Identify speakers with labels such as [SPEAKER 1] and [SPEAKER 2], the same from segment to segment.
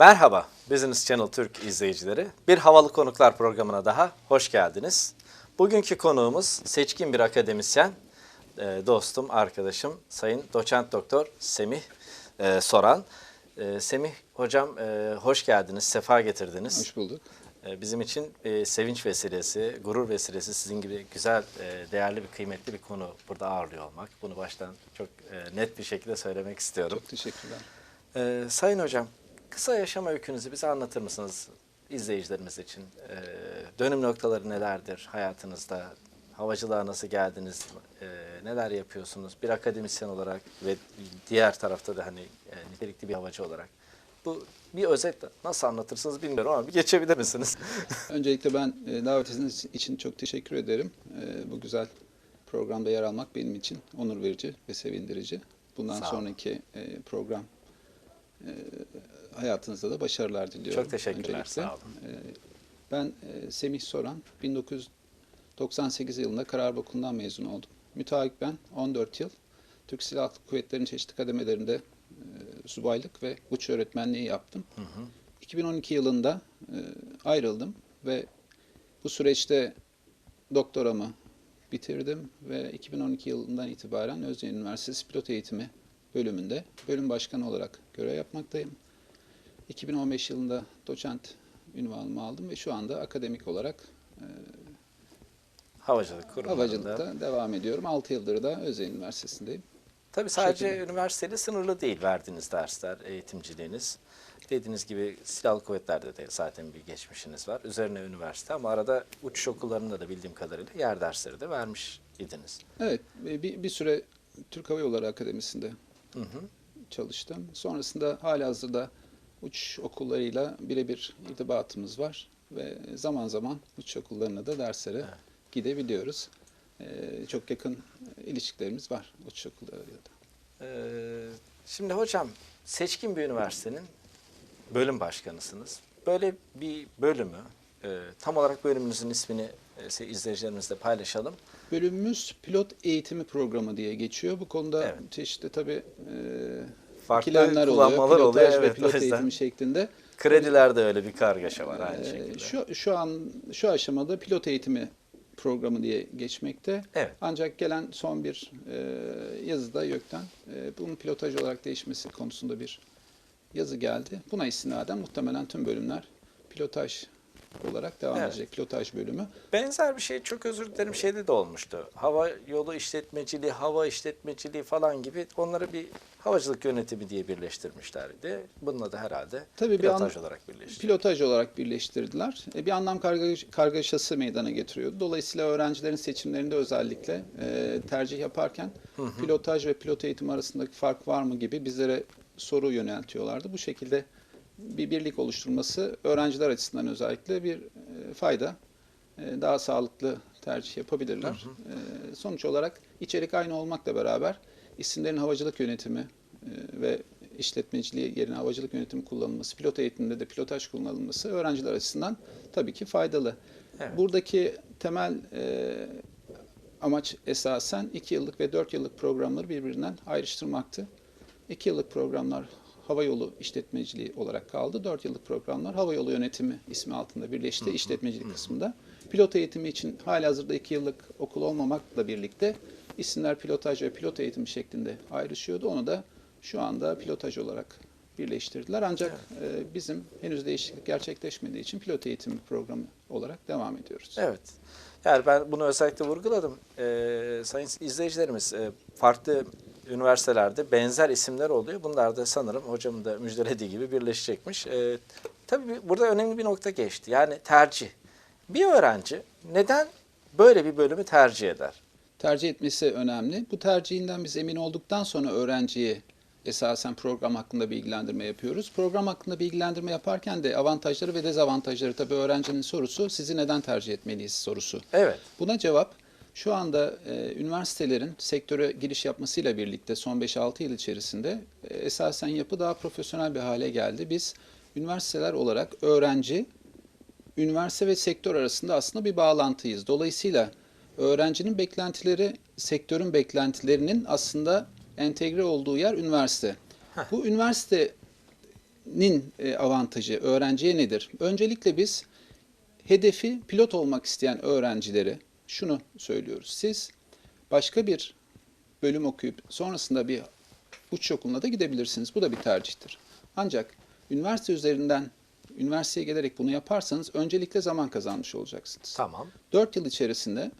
[SPEAKER 1] Merhaba Business Channel Türk izleyicileri. Bir Havalı Konuklar programına daha hoş geldiniz. Bugünkü konuğumuz seçkin bir akademisyen, e, dostum, arkadaşım Sayın Doçent Doktor Semih e, Soran. E, Semih Hocam hoş geldiniz, sefa getirdiniz.
[SPEAKER 2] Hoş bulduk.
[SPEAKER 1] Bizim için sevinç vesilesi, gurur vesilesi sizin gibi güzel, değerli bir, kıymetli bir konu burada ağırlıyor olmak. Bunu baştan çok net bir şekilde söylemek istiyorum.
[SPEAKER 2] Çok teşekkürler.
[SPEAKER 1] Sayın Hocam, kısa yaşam öykünüzü bize anlatır mısınız izleyicilerimiz için? Ee, dönüm noktaları nelerdir hayatınızda? Havacılığa nasıl geldiniz? Ee, neler yapıyorsunuz? Bir akademisyen olarak ve diğer tarafta da hani e, nitelikli bir havacı olarak. Bu bir özet nasıl anlatırsınız bilmiyorum ama bir geçebilir misiniz?
[SPEAKER 2] Öncelikle ben e, davetiniz için çok teşekkür ederim. E, Bu güzel programda yer almak benim için onur verici ve sevindirici. Bundan sonraki e, program e, hayatınızda da başarılar diliyorum.
[SPEAKER 1] Çok teşekkürler,
[SPEAKER 2] öncelikle.
[SPEAKER 1] sağ olun.
[SPEAKER 2] E, Ben e, Semih Soran, 1998 yılında Karar Okulu'ndan mezun oldum. Müteahhit ben, 14 yıl. Türk Silahlı Kuvvetleri'nin çeşitli kademelerinde e, subaylık ve uç öğretmenliği yaptım. 2012 yılında e, ayrıldım ve bu süreçte doktoramı bitirdim ve 2012 yılından itibaren Özyeğin Üniversitesi Pilot Eğitimi bölümünde bölüm başkanı olarak görev yapmaktayım. 2015 yılında doçent ünvanımı aldım ve şu anda akademik olarak e,
[SPEAKER 1] Havacılık
[SPEAKER 2] havacılıkta devam ediyorum. 6 yıldır da Özyeğin Üniversitesi'ndeyim.
[SPEAKER 1] Tabii sadece
[SPEAKER 2] şekilde.
[SPEAKER 1] üniversiteyle sınırlı değil verdiğiniz dersler, eğitimciliğiniz. Dediğiniz gibi silahlı kuvvetlerde de zaten bir geçmişiniz var. Üzerine üniversite ama arada uçuş okullarında da bildiğim kadarıyla yer dersleri de vermiş idiniz.
[SPEAKER 2] Evet, e, bir, bir süre Türk Hava Yolları Akademisi'nde
[SPEAKER 1] Hı hı.
[SPEAKER 2] çalıştım. Sonrasında halihazırda uçuş okullarıyla birebir irtibatımız var ve zaman zaman uçuş okullarına da derslere
[SPEAKER 1] Evet.
[SPEAKER 2] gidebiliyoruz. Ee, çok yakın ilişkilerimiz var uçuş okullarıyla da.
[SPEAKER 1] Ee, şimdi hocam seçkin bir üniversitenin bölüm başkanısınız. Böyle bir bölümü, e, tam olarak bölümünüzün ismini e, izleyicilerimizle paylaşalım.
[SPEAKER 2] Bölümümüz pilot eğitimi programı diye geçiyor. Bu konuda
[SPEAKER 1] Evet.
[SPEAKER 2] çeşitli tabii e,
[SPEAKER 1] Farklı
[SPEAKER 2] oluyor.
[SPEAKER 1] kullanmalar
[SPEAKER 2] Pilotaj
[SPEAKER 1] oluyor,
[SPEAKER 2] ve
[SPEAKER 1] evet,
[SPEAKER 2] pilot eğitimi şeklinde.
[SPEAKER 1] Kredilerde öyle bir kargaşa var aynı
[SPEAKER 2] Ee,
[SPEAKER 1] şekilde.
[SPEAKER 2] Şu, şu an şu aşamada pilot eğitimi programı diye geçmekte.
[SPEAKER 1] Evet.
[SPEAKER 2] Ancak gelen son bir e, yazıda YÖK'ten e, bunun pilotaj olarak değişmesi konusunda bir yazı geldi. Buna istinaden muhtemelen tüm bölümler pilotaj olarak devam
[SPEAKER 1] Evet.
[SPEAKER 2] edecek. Pilotaj bölümü.
[SPEAKER 1] Benzer bir şey çok özür dilerim şeyde de olmuştu. Hava yolu işletmeciliği, hava işletmeciliği falan gibi onları bir havacılık yönetimi diye birleştirmişlerdi. Bununla da herhalde
[SPEAKER 2] Tabii bir
[SPEAKER 1] pilotaj
[SPEAKER 2] an-
[SPEAKER 1] olarak birleşti.
[SPEAKER 2] Pilotaj olarak birleştirdiler. E, Bir anlam karga- kargaşası meydana getiriyordu. Dolayısıyla öğrencilerin seçimlerinde özellikle e, tercih yaparken pilotaj ve pilot eğitim arasındaki fark var mı gibi bizlere soru yöneltiyorlardı. Bu şekilde bir birlik oluşturması öğrenciler açısından özellikle bir e, fayda. E, Daha sağlıklı tercih yapabilirler. E, Sonuç olarak içerik aynı olmakla beraber isimlerin havacılık yönetimi ve işletmeciliği yerine havacılık yönetimi kullanılması, pilot eğitiminde de pilotaj kullanılması öğrenciler açısından tabii ki faydalı.
[SPEAKER 1] Evet.
[SPEAKER 2] Buradaki temel amaç esasen 2 yıllık ve 4 yıllık programları birbirinden ayrıştırmaktı. 2 yıllık programlar hava yolu işletmeciliği olarak kaldı. 4 yıllık programlar hava yolu yönetimi ismi altında birleşti işletmecilik kısmında. Pilot eğitimi için halihazırda 2 yıllık okul olmamakla birlikte isimler pilotaj ve pilot eğitimi şeklinde ayrışıyordu. Onu da şu anda pilotaj olarak birleştirdiler. Ancak e, bizim henüz değişiklik gerçekleşmediği için pilot eğitimi programı olarak devam ediyoruz.
[SPEAKER 1] Evet. Yani ben bunu özellikle vurguladım. Ee, sayın izleyicilerimiz e, farklı üniversitelerde benzer isimler oluyor. Bunlar da sanırım hocamın da müjdelediği gibi birleşecekmiş. Ee, tabii burada önemli bir nokta geçti. Yani tercih. Bir öğrenci neden böyle bir bölümü tercih eder?
[SPEAKER 2] Tercih etmesi önemli. Bu tercihinden biz emin olduktan sonra öğrenciyi esasen program hakkında bilgilendirme yapıyoruz. Program hakkında bilgilendirme yaparken de avantajları ve dezavantajları tabii öğrencinin sorusu sizi neden tercih etmeliyiz sorusu.
[SPEAKER 1] Evet.
[SPEAKER 2] Buna cevap şu anda e, üniversitelerin sektöre giriş yapmasıyla birlikte son 5-6 yıl içerisinde e, esasen yapı daha profesyonel bir hale geldi. Biz üniversiteler olarak öğrenci, üniversite ve sektör arasında aslında bir bağlantıyız. Dolayısıyla öğrencinin beklentileri sektörün beklentilerinin aslında entegre olduğu yer üniversite. Bu üniversite öğrencinin e, avantajı öğrenciye nedir? Öncelikle biz hedefi pilot olmak isteyen öğrencilere şunu söylüyoruz. Siz başka bir bölüm okuyup sonrasında bir uçuş okuluna da gidebilirsiniz. Bu da bir tercihtir. Ancak üniversite üzerinden üniversiteye gelerek bunu yaparsanız öncelikle zaman kazanmış olacaksınız.
[SPEAKER 1] Tamam.
[SPEAKER 2] 4 yıl içerisinde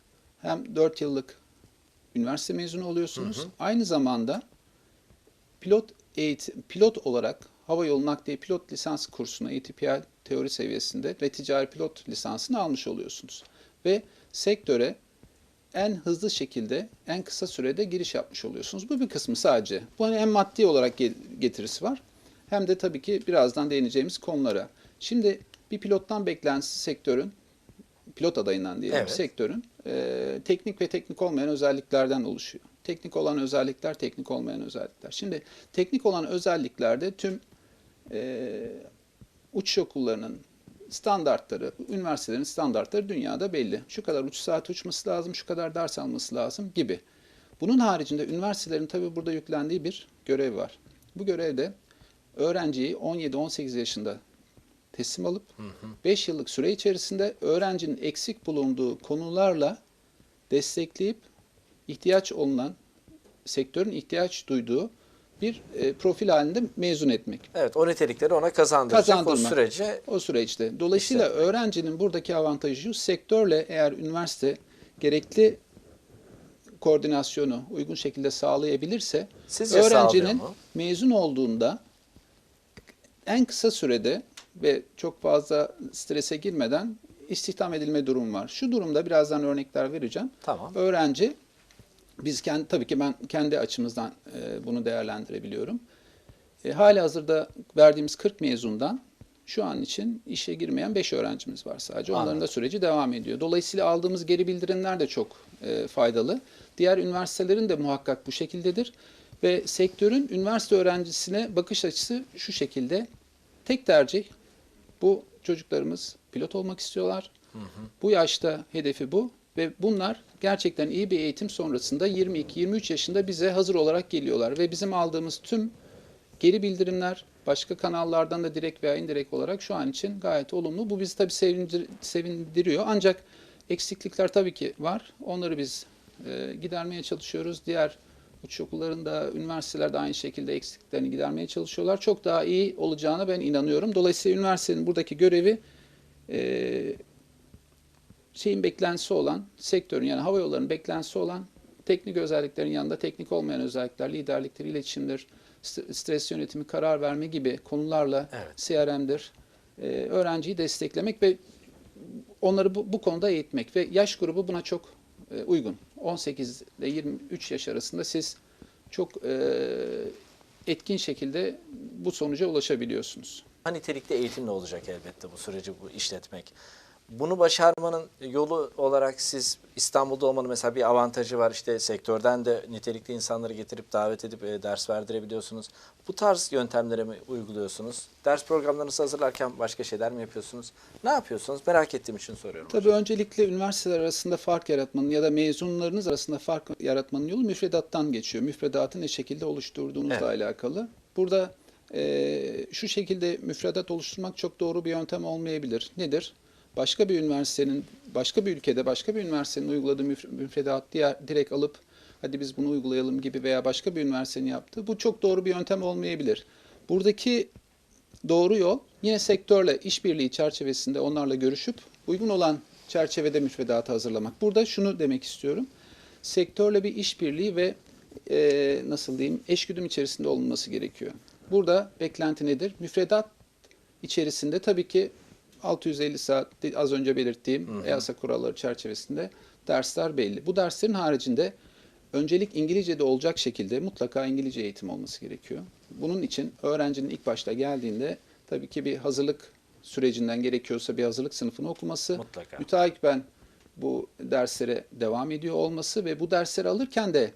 [SPEAKER 2] hem 4 yıllık üniversite mezunu oluyorsunuz. Aynı zamanda pilot eğitim, pilot olarak hava yolu nakliye pilot lisans kursuna ATPL teori seviyesinde ve ticari pilot lisansını almış oluyorsunuz. Ve sektöre en hızlı şekilde, en kısa sürede giriş yapmış oluyorsunuz. Bu bir kısmı sadece. Bu hani hem maddi olarak ge- getirisi var hem de tabii ki birazdan değineceğimiz konulara. Şimdi bir pilottan beklentisi sektörün, pilot adayından diyelim
[SPEAKER 1] Evet.
[SPEAKER 2] sektörün e, teknik ve teknik olmayan özelliklerden oluşuyor. Teknik olan özellikler, teknik olmayan özellikler. Şimdi teknik olan özelliklerde tüm e, uçuş okullarının standartları, üniversitelerin standartları dünyada belli. Şu kadar uçuş saati uçması lazım, şu kadar ders alması lazım gibi. Bunun haricinde üniversitelerin tabii burada yüklendiği bir görev var. Bu görevde öğrenciyi 17-18 yaşında teslim alıp 5 yıllık süre içerisinde öğrencinin eksik bulunduğu konularla destekleyip ihtiyaç olunan, sektörün ihtiyaç duyduğu bir e, profil halinde mezun etmek.
[SPEAKER 1] Evet o nitelikleri ona kazandıracak
[SPEAKER 2] Kazandırma.
[SPEAKER 1] o sürece
[SPEAKER 2] O süreçte. Dolayısıyla
[SPEAKER 1] İşte.
[SPEAKER 2] öğrencinin buradaki avantajı sektörle eğer üniversite gerekli koordinasyonu uygun şekilde sağlayabilirse
[SPEAKER 1] Sizce
[SPEAKER 2] öğrencinin mezun olduğunda en kısa sürede ve çok fazla strese girmeden istihdam edilme durum var. Şu durumda birazdan örnekler vereceğim.
[SPEAKER 1] Tamam.
[SPEAKER 2] Öğrenci biz kendi tabii ki ben kendi açımızdan e, bunu değerlendirebiliyorum. E, hali hazırda verdiğimiz 40 mezundan şu an için işe girmeyen 5 öğrencimiz var sadece. Onların
[SPEAKER 1] Anladım.
[SPEAKER 2] da süreci devam ediyor. Dolayısıyla aldığımız geri bildirimler de çok e, faydalı. Diğer üniversitelerin de muhakkak bu şekildedir. Ve sektörün üniversite öğrencisine bakış açısı şu şekilde. Tek tercih bu çocuklarımız pilot olmak istiyorlar. Bu yaşta hedefi bu ve bunlar gerçekten iyi bir eğitim sonrasında 22-23 yaşında bize hazır olarak geliyorlar ve bizim aldığımız tüm geri bildirimler başka kanallardan da direkt veya indirekt olarak şu an için gayet olumlu. Bu bizi tabii sevindir- sevindiriyor. Ancak eksiklikler tabii ki var. Onları biz e, gidermeye çalışıyoruz. Diğer uçuş okullarında, üniversitelerde aynı şekilde eksikliklerini gidermeye çalışıyorlar. Çok daha iyi olacağına ben inanıyorum. Dolayısıyla üniversitenin buradaki görevi e, şeyin beklentisi olan, sektörün yani hava yollarının beklentisi olan teknik özelliklerin yanında teknik olmayan özellikler, liderliktir, iletişimdir, st- stres yönetimi, karar verme gibi konularla
[SPEAKER 1] Evet.
[SPEAKER 2] CRM'dir, e, öğrenciyi desteklemek ve onları bu, bu konuda eğitmek ve yaş grubu buna çok e, uygun. 18 ile 23 yaş arasında siz çok e, etkin şekilde bu sonuca ulaşabiliyorsunuz.
[SPEAKER 1] nitelikli eğitimle olacak elbette bu süreci bu işletmek. Bunu başarmanın yolu olarak siz İstanbul'da olmanın mesela bir avantajı var. İşte sektörden de nitelikli insanları getirip davet edip e, ders verdirebiliyorsunuz. Bu tarz yöntemleri mi uyguluyorsunuz? Ders programlarınızı hazırlarken başka şeyler mi yapıyorsunuz? Ne yapıyorsunuz? Merak ettiğim için soruyorum.
[SPEAKER 2] Tabii öncelikle üniversiteler arasında fark yaratmanın ya da mezunlarınız arasında fark yaratmanın yolu müfredattan geçiyor. Müfredatı ne şekilde oluşturduğunuzla alakalı. Burada e, şu şekilde müfredat oluşturmak çok doğru bir yöntem olmayabilir. Nedir? Başka bir üniversitenin, başka bir ülkede, başka bir üniversitenin uyguladığı müf- müfredat diğer direkt alıp hadi biz bunu uygulayalım gibi veya başka bir üniversitenin yaptığı bu çok doğru bir yöntem olmayabilir. Buradaki doğru yol yine sektörle işbirliği çerçevesinde onlarla görüşüp uygun olan çerçevede müfredatı hazırlamak. Burada şunu demek istiyorum. Sektörle bir işbirliği ve e, nasıl diyeyim eşgüdüm içerisinde olunması gerekiyor. Burada beklenti nedir? Müfredat içerisinde tabii ki 650 saat az önce belirttiğim EASA kuralları çerçevesinde dersler belli. Bu derslerin haricinde öncelik İngilizce'de olacak şekilde mutlaka İngilizce eğitim olması gerekiyor. Bunun için öğrencinin ilk başta geldiğinde tabii ki bir hazırlık sürecinden gerekiyorsa bir hazırlık sınıfını okuması,
[SPEAKER 1] Mutlaka.
[SPEAKER 2] müteakiben bu derslere devam ediyor olması ve bu dersleri alırken de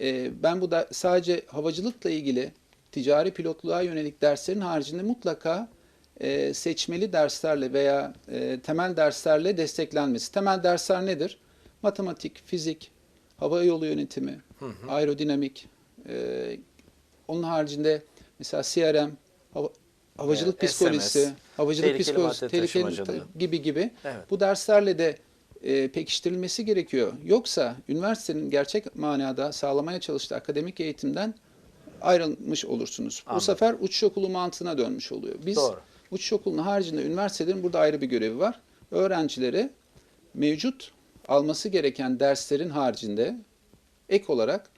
[SPEAKER 2] e, ben bu da sadece havacılıkla ilgili ticari pilotluğa yönelik derslerin haricinde mutlaka e, seçmeli derslerle veya e, temel derslerle desteklenmesi. Temel dersler nedir? Matematik, fizik, hava yolu yönetimi, aerodinamik, e, onun haricinde mesela CRM, hava, havacılık
[SPEAKER 1] e,
[SPEAKER 2] psikolojisi,
[SPEAKER 1] SMS,
[SPEAKER 2] havacılık
[SPEAKER 1] tehlikeli
[SPEAKER 2] psikolojisi, tehlikeli gibi gibi
[SPEAKER 1] Evet.
[SPEAKER 2] bu derslerle de e, pekiştirilmesi gerekiyor. Yoksa üniversitenin gerçek manada sağlamaya çalıştığı akademik eğitimden ayrılmış olursunuz.
[SPEAKER 1] Anladım.
[SPEAKER 2] Bu sefer uçuş okulu mantığına dönmüş oluyor. Biz
[SPEAKER 1] Doğru.
[SPEAKER 2] Uçuş okulunun haricinde üniversitelerin burada ayrı bir görevi var. Öğrencilere mevcut alması gereken derslerin haricinde ek olarak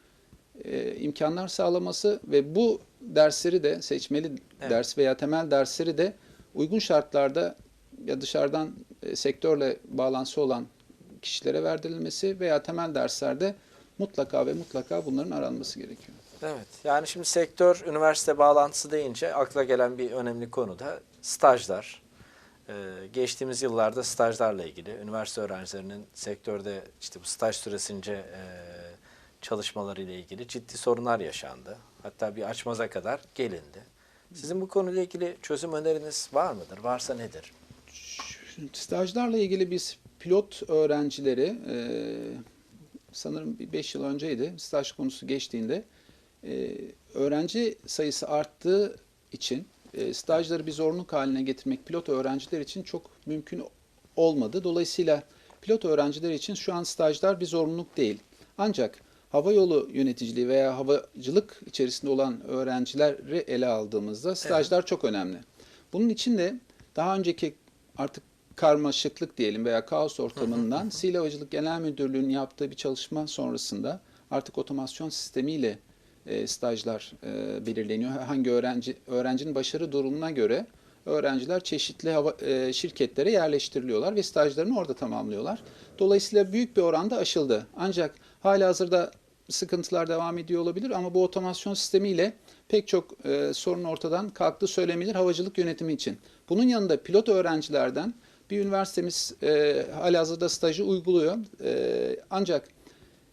[SPEAKER 2] e, imkanlar sağlaması ve bu dersleri de seçmeli
[SPEAKER 1] Evet.
[SPEAKER 2] ders veya temel dersleri de uygun şartlarda ya dışarıdan e, sektörle bağlantısı olan kişilere verdirilmesi veya temel derslerde mutlaka ve mutlaka bunların aranması gerekiyor.
[SPEAKER 1] Evet. Yani şimdi sektör üniversite bağlantısı deyince akla gelen bir önemli konu da stajlar. Ee, geçtiğimiz yıllarda stajlarla ilgili üniversite öğrencilerinin sektörde işte bu staj süresince e, çalışmaları ilgili ciddi sorunlar yaşandı. Hatta bir açmaza kadar gelindi. Sizin bu konuyla ilgili çözüm öneriniz var mıdır? Varsa nedir?
[SPEAKER 2] Stajlarla ilgili biz pilot öğrencileri e, sanırım 5 yıl önceydi staj konusu geçtiğinde e, öğrenci sayısı arttığı için e, stajları bir zorunluluk haline getirmek pilot öğrenciler için çok mümkün olmadı. Dolayısıyla pilot öğrenciler için şu an stajlar bir zorunluluk değil. Ancak hava yolu yöneticiliği veya havacılık içerisinde olan öğrencileri ele aldığımızda stajlar çok önemli. Bunun için de daha önceki artık karmaşıklık diyelim veya kaos ortamından Sivil Havacılık Genel Müdürlüğü'nün yaptığı bir çalışma sonrasında artık otomasyon sistemiyle e, stajlar e, belirleniyor. Hangi öğrenci öğrencinin başarı durumuna göre öğrenciler çeşitli hava, e, şirketlere yerleştiriliyorlar ve stajlarını orada tamamlıyorlar. Dolayısıyla büyük bir oranda aşıldı. Ancak hala hazırda sıkıntılar devam ediyor olabilir ama bu otomasyon sistemiyle pek çok e, sorun ortadan kalktı söylenebilir havacılık yönetimi için. Bunun yanında pilot öğrencilerden bir üniversitemiz e, halihazırda stajı uyguluyor. E, ancak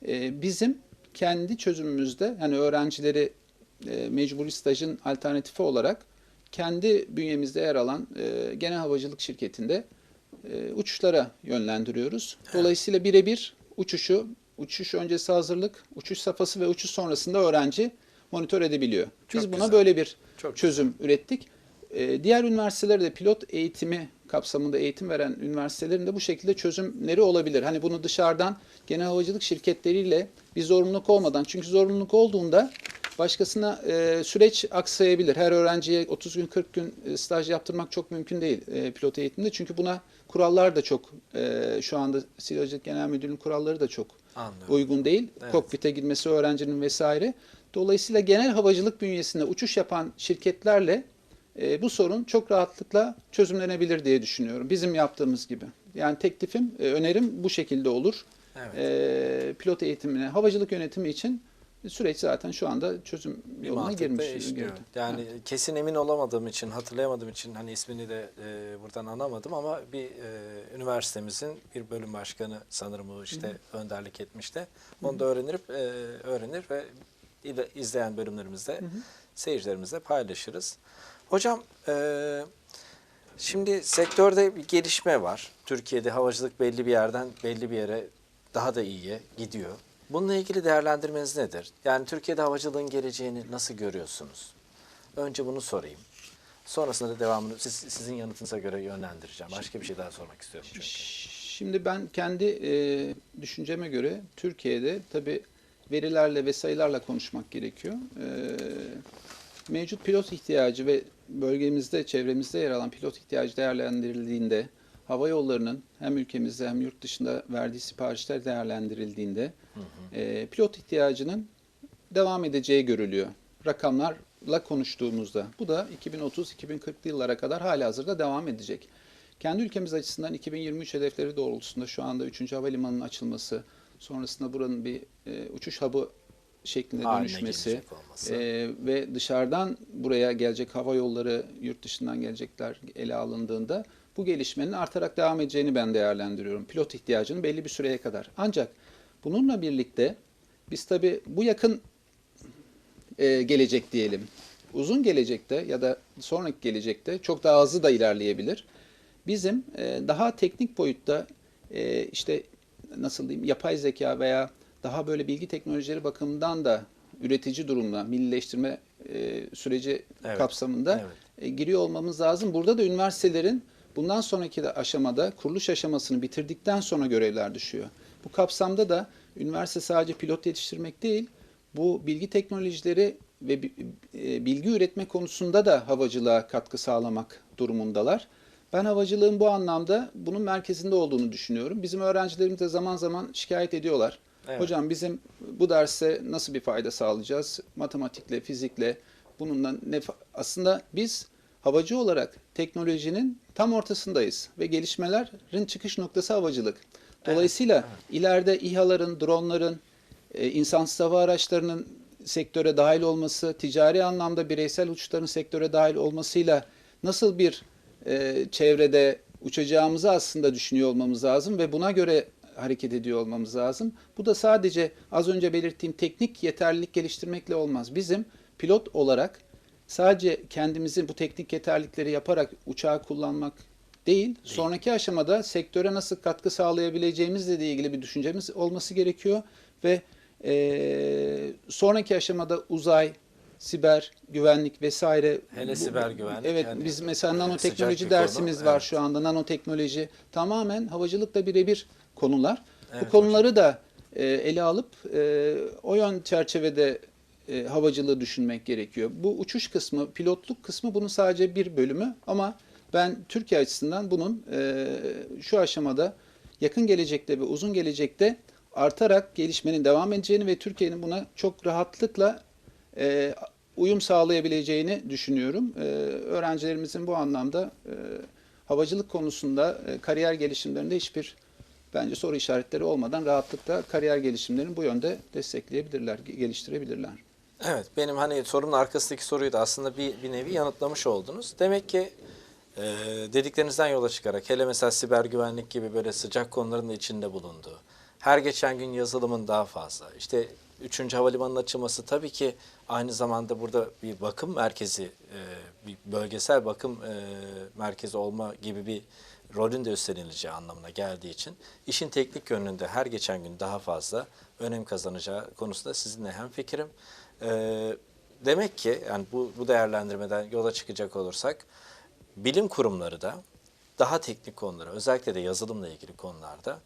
[SPEAKER 2] e, bizim kendi çözümümüzde yani öğrencileri e, mecburi stajın alternatifi olarak kendi bünyemizde yer alan e, genel havacılık şirketinde e, uçuşlara yönlendiriyoruz. Dolayısıyla birebir uçuşu, uçuş öncesi hazırlık, uçuş safhası ve uçuş sonrasında öğrenci monitör edebiliyor. Biz
[SPEAKER 1] Çok
[SPEAKER 2] buna
[SPEAKER 1] güzel.
[SPEAKER 2] böyle bir
[SPEAKER 1] Çok
[SPEAKER 2] çözüm ürettik. E, diğer üniversitelerde de pilot eğitimi kapsamında eğitim veren üniversitelerin de bu şekilde çözümleri olabilir. Hani bunu dışarıdan genel havacılık şirketleriyle bir zorunluluk olmadan çünkü zorunluluk olduğunda başkasına e, süreç aksayabilir. Her öğrenciye 30 gün 40 gün e, staj yaptırmak çok mümkün değil e, pilot eğitimde. Çünkü buna kurallar da çok e, şu anda Sivil Havacılık Genel Müdürlüğü'nün kuralları da çok
[SPEAKER 1] Anlıyorum.
[SPEAKER 2] uygun değil.
[SPEAKER 1] Evet.
[SPEAKER 2] Kokpite girmesi öğrencinin vesaire. Dolayısıyla genel havacılık bünyesinde uçuş yapan şirketlerle e, bu sorun çok rahatlıkla çözümlenebilir diye düşünüyorum. Bizim yaptığımız gibi. Yani teklifim, e, önerim bu şekilde olur.
[SPEAKER 1] Evet.
[SPEAKER 2] E, pilot eğitimine, havacılık yönetimi için süreç zaten şu anda çözüm
[SPEAKER 1] bir
[SPEAKER 2] yoluna girmiş. girdi.
[SPEAKER 1] Yani kesin emin olamadığım için, hatırlayamadığım için hani ismini de e, buradan anamadım ama bir e, üniversitemizin bir bölüm başkanı sanırım o işte önderlik etmişti. Onu da öğrenip e, öğrenir ve izleyen bölümlerimizde seyircilerimizle paylaşırız. Hocam e, şimdi sektörde bir gelişme var. Türkiye'de havacılık belli bir yerden belli bir yere daha da iyiye gidiyor. Bununla ilgili değerlendirmeniz nedir? Yani Türkiye'de havacılığın geleceğini nasıl görüyorsunuz? Önce bunu sorayım. Sonrasında da devamını siz, sizin yanıtınıza göre yönlendireceğim. Başka bir şey daha sormak istiyorum çünkü.
[SPEAKER 2] Şimdi ben kendi e, düşünceme göre Türkiye'de tabi verilerle ve sayılarla konuşmak gerekiyor. E, mevcut pilot ihtiyacı ve bölgemizde, çevremizde yer alan pilot ihtiyacı değerlendirildiğinde, hava yollarının hem ülkemizde hem yurt dışında verdiği siparişler değerlendirildiğinde e, pilot ihtiyacının devam edeceği görülüyor. Rakamlarla konuştuğumuzda. Bu da 2030-2040 yıllara kadar hala hazırda devam edecek. Kendi ülkemiz açısından 2023 hedefleri doğrultusunda şu anda 3. Havalimanı'nın açılması, sonrasında buranın bir e, uçuş hub'ı şeklinde
[SPEAKER 1] Haline
[SPEAKER 2] dönüşmesi e, ve dışarıdan buraya gelecek hava yolları, yurt dışından gelecekler ele alındığında bu gelişmenin artarak devam edeceğini ben değerlendiriyorum. Pilot ihtiyacının belli bir süreye kadar. Ancak bununla birlikte biz tabii bu yakın e, gelecek diyelim. Uzun gelecekte ya da sonraki gelecekte çok daha hızlı da ilerleyebilir. Bizim e, daha teknik boyutta e, işte nasıl diyeyim yapay zeka veya daha böyle bilgi teknolojileri bakımından da üretici durumda millileştirme e, süreci
[SPEAKER 1] Evet,
[SPEAKER 2] kapsamında e, giriyor olmamız lazım. Burada da üniversitelerin bundan sonraki de aşamada kuruluş aşamasını bitirdikten sonra görevler düşüyor. Bu kapsamda da üniversite sadece pilot yetiştirmek değil, bu bilgi teknolojileri ve e, bilgi üretme konusunda da havacılığa katkı sağlamak durumundalar. Ben havacılığın bu anlamda bunun merkezinde olduğunu düşünüyorum. Bizim öğrencilerimiz de zaman zaman şikayet ediyorlar.
[SPEAKER 1] Evet.
[SPEAKER 2] Hocam bizim bu derse nasıl bir fayda sağlayacağız? Matematikle, fizikle bununla ne aslında biz havacı olarak teknolojinin tam ortasındayız ve gelişmelerin çıkış noktası havacılık. Dolayısıyla ileride İHA'ların, dronların, e, insansız hava araçlarının sektöre dahil olması, ticari anlamda bireysel uçuşların sektöre dahil olmasıyla nasıl bir e, çevrede uçacağımızı aslında düşünüyor olmamız lazım ve buna göre hareket ediyor olmamız lazım. Bu da sadece az önce belirttiğim teknik yeterlilik geliştirmekle olmaz. Bizim pilot olarak sadece kendimizin bu teknik yeterlilikleri yaparak uçağı kullanmak değil, sonraki aşamada sektöre nasıl katkı sağlayabileceğimizle de ilgili bir düşüncemiz olması gerekiyor ve eee, sonraki aşamada uzay, siber güvenlik vesaire.
[SPEAKER 1] Hele
[SPEAKER 2] bu-
[SPEAKER 1] siber güvenlik,
[SPEAKER 2] Evet,
[SPEAKER 1] yani
[SPEAKER 2] biz mesela nanoteknoloji
[SPEAKER 1] konu,
[SPEAKER 2] dersimiz var
[SPEAKER 1] evet.
[SPEAKER 2] şu anda. Nanoteknoloji tamamen havacılıkla birebir konular.
[SPEAKER 1] Evet
[SPEAKER 2] bu konuları da e, ele alıp e, o yön çerçevede e, havacılığı düşünmek gerekiyor. Bu uçuş kısmı, pilotluk kısmı bunun sadece bir bölümü ama ben Türkiye açısından bunun e, şu aşamada yakın gelecekte ve uzun gelecekte artarak gelişmenin devam edeceğini ve Türkiye'nin buna çok rahatlıkla e, uyum sağlayabileceğini düşünüyorum. E, öğrencilerimizin bu anlamda e, havacılık konusunda e, kariyer gelişimlerinde hiçbir bence soru işaretleri olmadan rahatlıkla kariyer gelişimlerini bu yönde destekleyebilirler, ge- geliştirebilirler.
[SPEAKER 1] Evet, benim hani sorunun arkasındaki soruyu da aslında bir, bir nevi yanıtlamış oldunuz. Demek ki e, dediklerinizden yola çıkarak hele mesela siber güvenlik gibi böyle sıcak konuların da içinde bulunduğu, her geçen gün yazılımın daha fazla, işte 3. havalimanının açılması tabii ki aynı zamanda burada bir bakım merkezi, e, bir bölgesel bakım e, merkezi olma gibi bir rolün de üstlenileceği anlamına geldiği için işin teknik yönünde her geçen gün daha fazla önem kazanacağı konusunda sizinle hemfikirim. Ee, demek ki yani bu, bu değerlendirmeden yola çıkacak olursak bilim kurumları da daha teknik konulara özellikle de yazılımla ilgili konularda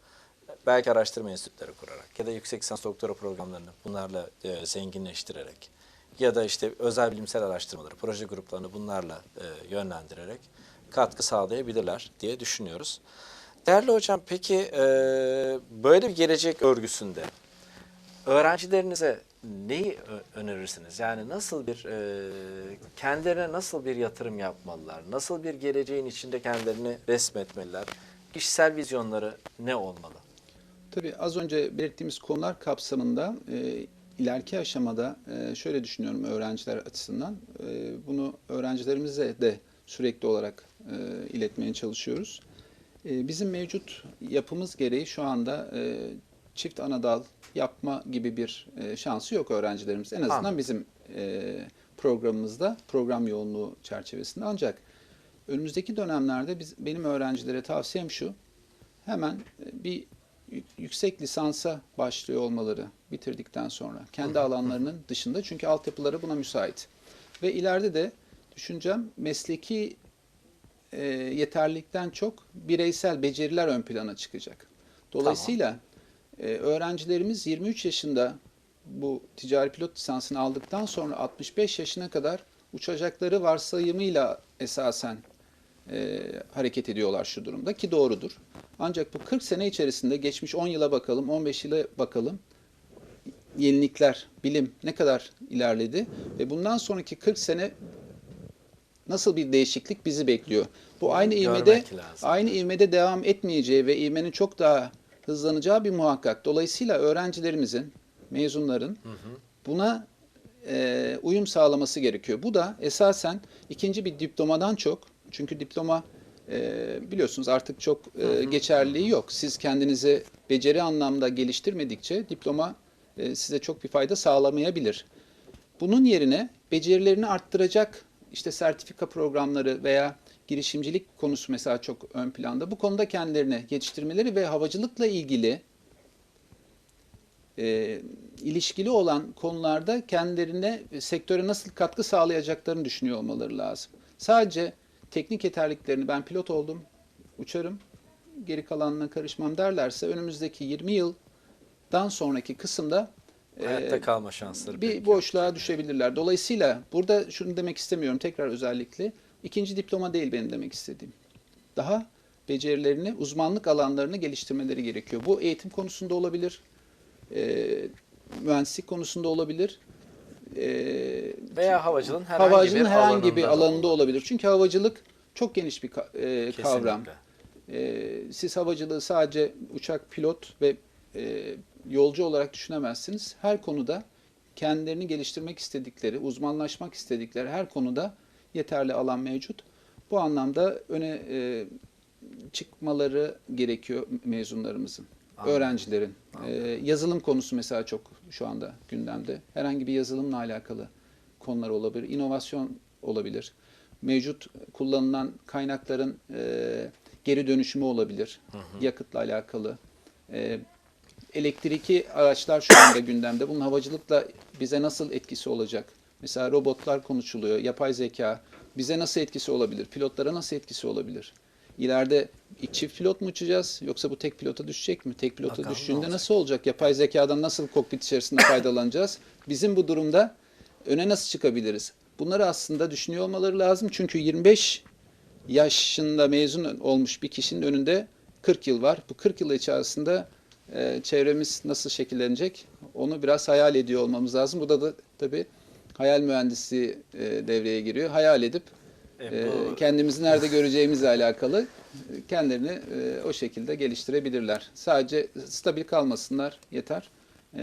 [SPEAKER 1] belki araştırma enstitüleri kurarak ya da yüksek lisans doktora programlarını bunlarla e, zenginleştirerek ya da işte özel bilimsel araştırmaları, proje gruplarını bunlarla e, yönlendirerek katkı sağlayabilirler diye düşünüyoruz. Değerli hocam peki e, böyle bir gelecek örgüsünde öğrencilerinize neyi önerirsiniz? Yani nasıl bir e, kendilerine nasıl bir yatırım yapmalılar? Nasıl bir geleceğin içinde kendilerini resmetmeliler? Kişisel vizyonları ne olmalı?
[SPEAKER 2] Tabii az önce belirttiğimiz konular kapsamında e, ileriki aşamada e, şöyle düşünüyorum öğrenciler açısından. E, bunu öğrencilerimize de sürekli olarak e, iletmeye çalışıyoruz. E, bizim mevcut yapımız gereği şu anda e, çift anadal yapma gibi bir e, şansı yok öğrencilerimiz. En azından
[SPEAKER 1] Anladım.
[SPEAKER 2] bizim e, programımızda, program yoğunluğu çerçevesinde. Ancak önümüzdeki dönemlerde biz, benim öğrencilere tavsiyem şu. Hemen e, bir yüksek lisansa başlıyor olmaları bitirdikten sonra. Kendi alanlarının dışında çünkü altyapıları buna müsait. Ve ileride de düşüncem mesleki e, yeterlilikten çok bireysel beceriler ön plana çıkacak. Dolayısıyla e, öğrencilerimiz 23 yaşında bu ticari pilot lisansını aldıktan sonra 65 yaşına kadar uçacakları varsayımıyla esasen e, hareket ediyorlar şu durumda ki doğrudur. Ancak bu 40 sene içerisinde geçmiş 10 yıla bakalım, 15 yıla bakalım. Yenilikler, bilim ne kadar ilerledi ve bundan sonraki 40 sene nasıl bir değişiklik bizi bekliyor? Bu aynı ivmede aynı ivmede devam etmeyeceği ve ivmenin çok daha hızlanacağı bir muhakkak. Dolayısıyla öğrencilerimizin, mezunların buna e, uyum sağlaması gerekiyor. Bu da esasen ikinci bir diplomadan çok, çünkü diploma e, biliyorsunuz artık çok e, geçerliliği yok. Siz kendinizi beceri anlamda geliştirmedikçe diploma e, size çok bir fayda sağlamayabilir. Bunun yerine becerilerini arttıracak işte sertifika programları veya girişimcilik konusu mesela çok ön planda. Bu konuda kendilerini yetiştirmeleri ve havacılıkla ilgili e, ilişkili olan konularda kendilerine e, sektöre nasıl katkı sağlayacaklarını düşünüyor olmaları lazım. Sadece teknik yeterliklerini ben pilot oldum, uçarım, geri kalanına karışmam derlerse önümüzdeki 20 yıldan sonraki kısımda
[SPEAKER 1] Hayatta
[SPEAKER 2] e,
[SPEAKER 1] kalma şansları.
[SPEAKER 2] bir
[SPEAKER 1] pek
[SPEAKER 2] boşluğa düşebilirler. Dolayısıyla burada şunu demek istemiyorum tekrar özellikle. ikinci diploma değil benim demek istediğim. Daha becerilerini, uzmanlık alanlarını geliştirmeleri gerekiyor. Bu eğitim konusunda olabilir, e, mühendislik konusunda olabilir, e,
[SPEAKER 1] Veya havacılığın herhangi
[SPEAKER 2] havacılığın
[SPEAKER 1] bir
[SPEAKER 2] herhangi bir
[SPEAKER 1] alanında da
[SPEAKER 2] alanında olabilir. Çünkü havacılık çok geniş bir ka- e, kavram. Ee, siz havacılığı sadece uçak, pilot ve e, yolcu olarak düşünemezsiniz. Her konuda kendilerini geliştirmek istedikleri, uzmanlaşmak istedikleri her konuda yeterli alan mevcut. Bu anlamda öne e, çıkmaları gerekiyor mezunlarımızın,
[SPEAKER 1] Anladım.
[SPEAKER 2] öğrencilerin. Ee, yazılım konusu mesela çok şu anda gündemde. Herhangi bir yazılımla alakalı konular olabilir, inovasyon olabilir. Mevcut kullanılan kaynakların e, geri dönüşümü olabilir, yakıtla alakalı. E, elektrikli araçlar şu anda gündemde. Bunun havacılıkla bize nasıl etkisi olacak? Mesela robotlar konuşuluyor, yapay zeka bize nasıl etkisi olabilir? Pilotlara nasıl etkisi olabilir? İleride çift pilot mu uçacağız yoksa bu tek pilota düşecek mi? Tek pilota
[SPEAKER 1] Bakalım
[SPEAKER 2] düştüğünde
[SPEAKER 1] olacak?
[SPEAKER 2] nasıl olacak? Yapay zekadan nasıl kokpit içerisinde faydalanacağız? Bizim bu durumda öne nasıl çıkabiliriz? Bunları aslında düşünüyor olmaları lazım. Çünkü 25 yaşında mezun olmuş bir kişinin önünde 40 yıl var. Bu 40 yıl içerisinde e, çevremiz nasıl şekillenecek onu biraz hayal ediyor olmamız lazım. Bu da, da tabii hayal mühendisliği e, devreye giriyor. Hayal edip
[SPEAKER 1] E,
[SPEAKER 2] e,
[SPEAKER 1] bu-
[SPEAKER 2] kendimizi nerede göreceğimizle alakalı e, kendilerini e, o şekilde geliştirebilirler. Sadece stabil kalmasınlar yeter. E,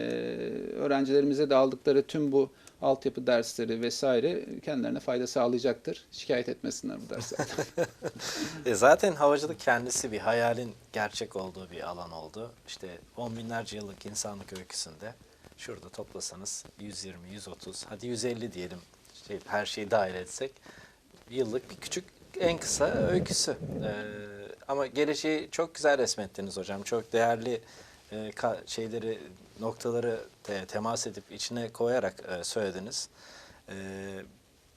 [SPEAKER 2] öğrencilerimize de aldıkları tüm bu altyapı dersleri vesaire kendilerine fayda sağlayacaktır. Şikayet etmesinler bu derslerden.
[SPEAKER 1] E zaten havacılık kendisi bir hayalin gerçek olduğu bir alan oldu. İşte on binlerce yıllık insanlık öyküsünde şurada toplasanız 120, 130, hadi 150 diyelim şey, her şeyi dahil etsek yıllık bir küçük en kısa öyküsü. Ee, ama geleceği çok güzel resmettiniz hocam. Çok değerli e, ka- şeyleri, noktaları te- temas edip içine koyarak e, söylediniz. Ee,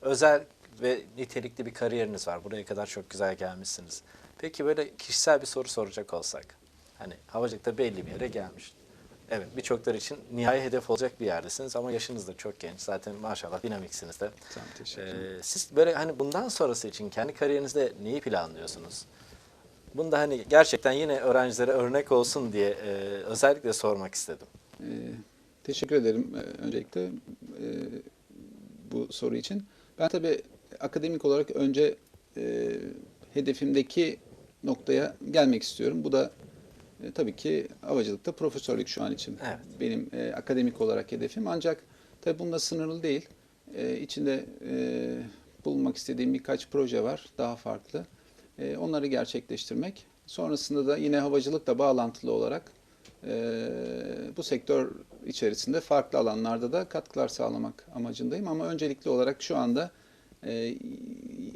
[SPEAKER 1] özel ve nitelikli bir kariyeriniz var. Buraya kadar çok güzel gelmişsiniz. Peki böyle kişisel bir soru soracak olsak. Hani havacılıkta belli bir yere gelmiş. Evet birçokları için nihai hedef olacak bir yerdesiniz ama yaşınız da çok genç. Zaten maşallah dinamiksiniz de.
[SPEAKER 2] Tamam, teşekkür ederim.
[SPEAKER 1] Ee, siz böyle hani bundan sonrası için kendi kariyerinizde neyi planlıyorsunuz? Bunu da hani gerçekten yine öğrencilere örnek olsun diye e, özellikle sormak istedim.
[SPEAKER 2] Ee, teşekkür ederim e, öncelikle e, bu soru için. Ben tabii akademik olarak önce e, hedefimdeki noktaya gelmek istiyorum. Bu da e, tabii ki havacılıkta profesörlük şu an için
[SPEAKER 1] Evet.
[SPEAKER 2] benim e, akademik olarak hedefim. Ancak tabii bununla sınırlı değil. E, içinde e, bulunmak istediğim birkaç proje var daha farklı. E, onları gerçekleştirmek. Sonrasında da yine havacılıkla bağlantılı olarak e, bu sektör içerisinde farklı alanlarda da katkılar sağlamak amacındayım. Ama öncelikli olarak şu anda e,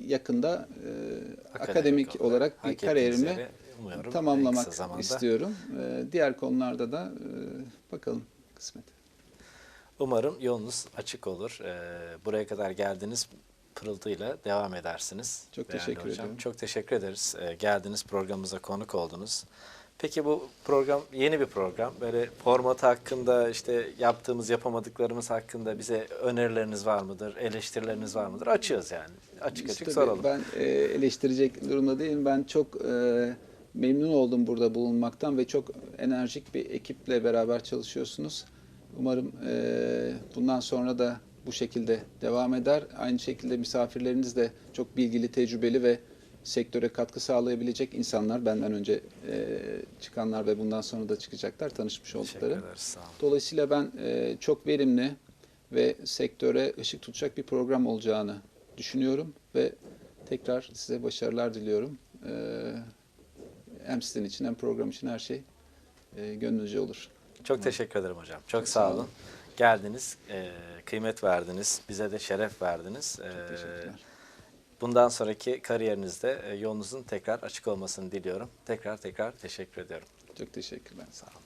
[SPEAKER 2] yakında e, akademik, olarak,
[SPEAKER 1] hak
[SPEAKER 2] bir kariyerimi
[SPEAKER 1] yeri umuyorum en kısa
[SPEAKER 2] tamamlamak
[SPEAKER 1] zamanda.
[SPEAKER 2] istiyorum. E, diğer konularda da e, bakalım kısmet.
[SPEAKER 1] Umarım yolunuz açık olur. Ee, buraya kadar geldiniz pırıltıyla devam edersiniz.
[SPEAKER 2] Çok
[SPEAKER 1] değerli
[SPEAKER 2] teşekkür
[SPEAKER 1] hocam.
[SPEAKER 2] ederim.
[SPEAKER 1] Çok teşekkür ederiz. Ee, geldiniz programımıza konuk oldunuz. Peki bu program yeni bir program. Böyle formatı hakkında işte yaptığımız yapamadıklarımız hakkında bize önerileriniz var mıdır? Eleştirileriniz var mıdır? Açığız yani. Açık açık
[SPEAKER 2] Tabii
[SPEAKER 1] soralım.
[SPEAKER 2] Ben e, eleştirecek durumda değilim. Ben çok e, memnun oldum burada bulunmaktan ve çok enerjik bir ekiple beraber çalışıyorsunuz. Umarım e, bundan sonra da bu şekilde devam eder. Aynı şekilde misafirleriniz de çok bilgili, tecrübeli ve sektöre katkı sağlayabilecek insanlar. Benden önce e, çıkanlar ve bundan sonra da çıkacaklar tanışmış oldukları. Dolayısıyla ben e, çok verimli ve sektöre ışık tutacak bir program olacağını düşünüyorum ve tekrar size başarılar diliyorum. E, hem sizin için hem program için her şey e, gönlünüzce olur.
[SPEAKER 1] Çok teşekkür ederim hocam. Çok,
[SPEAKER 2] Çok
[SPEAKER 1] sağ
[SPEAKER 2] sağ
[SPEAKER 1] olun.
[SPEAKER 2] olun.
[SPEAKER 1] Geldiniz, e, kıymet verdiniz, bize de şeref verdiniz. E,
[SPEAKER 2] Teşekkürler.
[SPEAKER 1] bundan sonraki kariyerinizde e, yolunuzun tekrar açık olmasını diliyorum. Tekrar tekrar teşekkür ediyorum.
[SPEAKER 2] Çok teşekkürler. Sağ olun.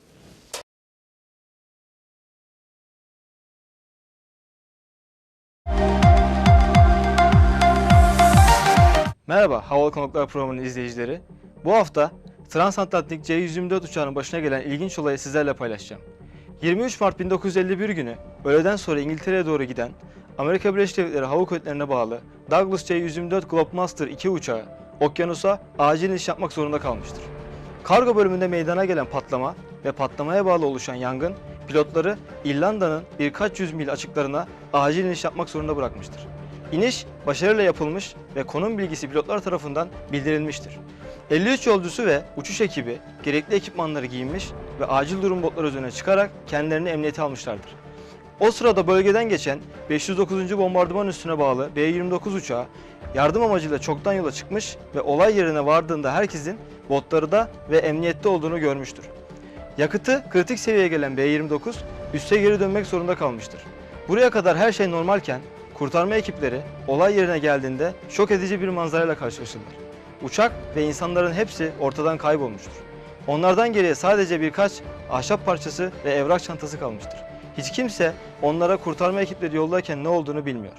[SPEAKER 3] Merhaba Havalı Konuklar programının izleyicileri. Bu hafta Transatlantik C-124 uçağının başına gelen ilginç olayı sizlerle paylaşacağım. 23 Mart 1951 günü öğleden sonra İngiltere'ye doğru giden Amerika Birleşik Devletleri Hava Kuvvetleri'ne bağlı Douglas C-124 Globemaster 2 uçağı okyanusa acil iniş yapmak zorunda kalmıştır. Kargo bölümünde meydana gelen patlama ve patlamaya bağlı oluşan yangın pilotları İrlanda'nın birkaç yüz mil açıklarına acil iniş yapmak zorunda bırakmıştır. İniş başarıyla yapılmış ve konum bilgisi pilotlar tarafından bildirilmiştir. 53 yolcusu ve uçuş ekibi gerekli ekipmanları giyinmiş ve acil durum botları üzerine çıkarak kendilerini emniyete almışlardır. O sırada bölgeden geçen 509. bombardıman üstüne bağlı B-29 uçağı yardım amacıyla çoktan yola çıkmış ve olay yerine vardığında herkesin botları ve emniyette olduğunu görmüştür. Yakıtı kritik seviyeye gelen B-29 üste geri dönmek zorunda kalmıştır. Buraya kadar her şey normalken kurtarma ekipleri olay yerine geldiğinde şok edici bir manzarayla karşılaşırlar. Uçak ve insanların hepsi ortadan kaybolmuştur. Onlardan geriye sadece birkaç ahşap parçası ve evrak çantası kalmıştır. Hiç kimse onlara kurtarma ekipleri yoldayken ne olduğunu bilmiyor.